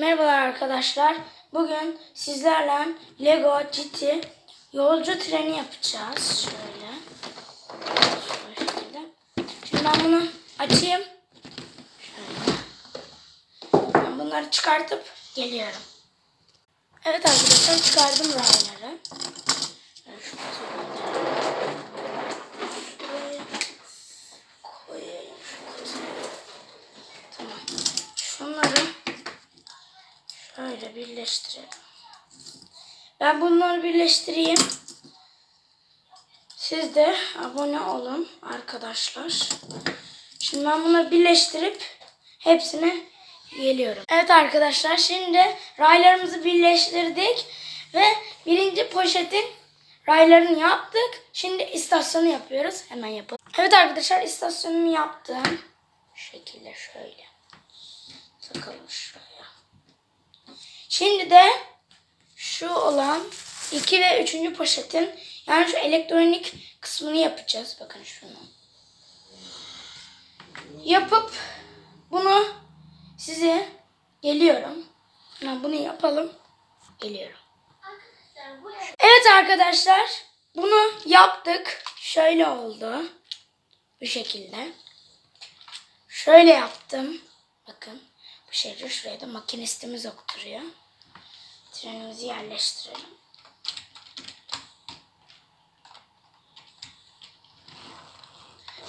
Merhabalar arkadaşlar. Bugün sizlerle Lego City yolcu treni yapacağız. Şöyle. Şöyle. Şimdi ben bunu açayım. Şöyle. Ben bunları çıkartıp geliyorum. Evet arkadaşlar çıkardım rayları. Şöyle şu kutuyu Şuraya koyayım şu kutuyu. Tamam. Şunları şöyle birleştirelim. Ben bunları birleştireyim. Siz de abone olun arkadaşlar. Şimdi ben bunları birleştirip hepsine geliyorum. Evet arkadaşlar şimdi raylarımızı birleştirdik ve birinci poşetin raylarını yaptık. Şimdi istasyonu yapıyoruz. Hemen yapalım. Evet arkadaşlar istasyonumu yaptım. Şu şekilde şöyle. Takalım şuraya. Şimdi de şu olan 2 ve 3. poşetin yani şu elektronik kısmını yapacağız. Bakın şunu. Yapıp bunu size geliyorum. Hemen bunu yapalım. Geliyorum. Evet arkadaşlar bunu yaptık. Şöyle oldu. Bu şekilde. Şöyle yaptım. Bakın bu şekilde şuraya da makinistimiz oturuyor. Trenimizi yerleştirelim.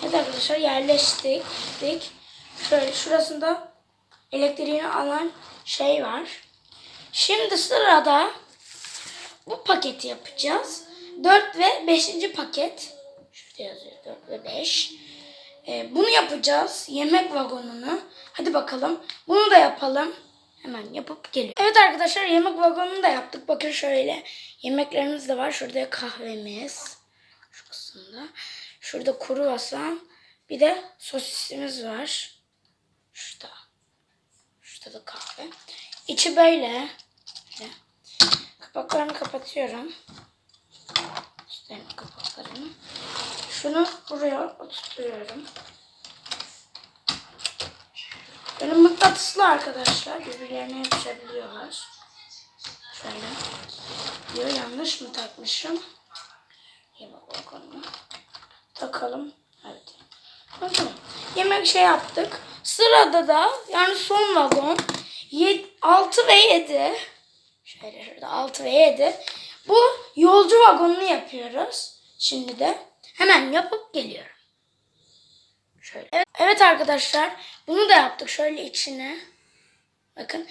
Evet arkadaşlar yerleştik. Dik. Şöyle şurasında elektriğini alan şey var. Şimdi sırada bu paketi yapacağız. 4 ve 5. paket. Şurada yazıyor 4 ve 5. Ee, bunu yapacağız. Yemek vagonunu. Hadi bakalım. Bunu da yapalım. Hemen yapıp geliyor. Evet arkadaşlar yemek vagonunu da yaptık. Bakın şöyle. Yemeklerimiz de var. Şurada kahvemiz. Şu kısımda. Şurada kuru vasan. Bir de sosisimiz var. Şurada. Şurada da kahve. İçi. Böyle. Kapaklarını kapatıyorum. Üstlerin kapaklarını. Şunu buraya oturtuyorum. Böyle mıknatıslı arkadaşlar. Birbirlerine yapışabiliyorlar. Şöyle. Diyor yanlış mı takmışım? Yemek vagonuna. Takalım. Evet. Bakalım. Yemek şey yaptık. Sırada da yani son vagon 6 ve 7. Şöyle şurada 6 ve 7. Bu yolcu vagonunu yapıyoruz. Şimdi de hemen yapıp geliyorum. Şöyle. Evet, evet arkadaşlar bunu da yaptık şöyle içine. Bakın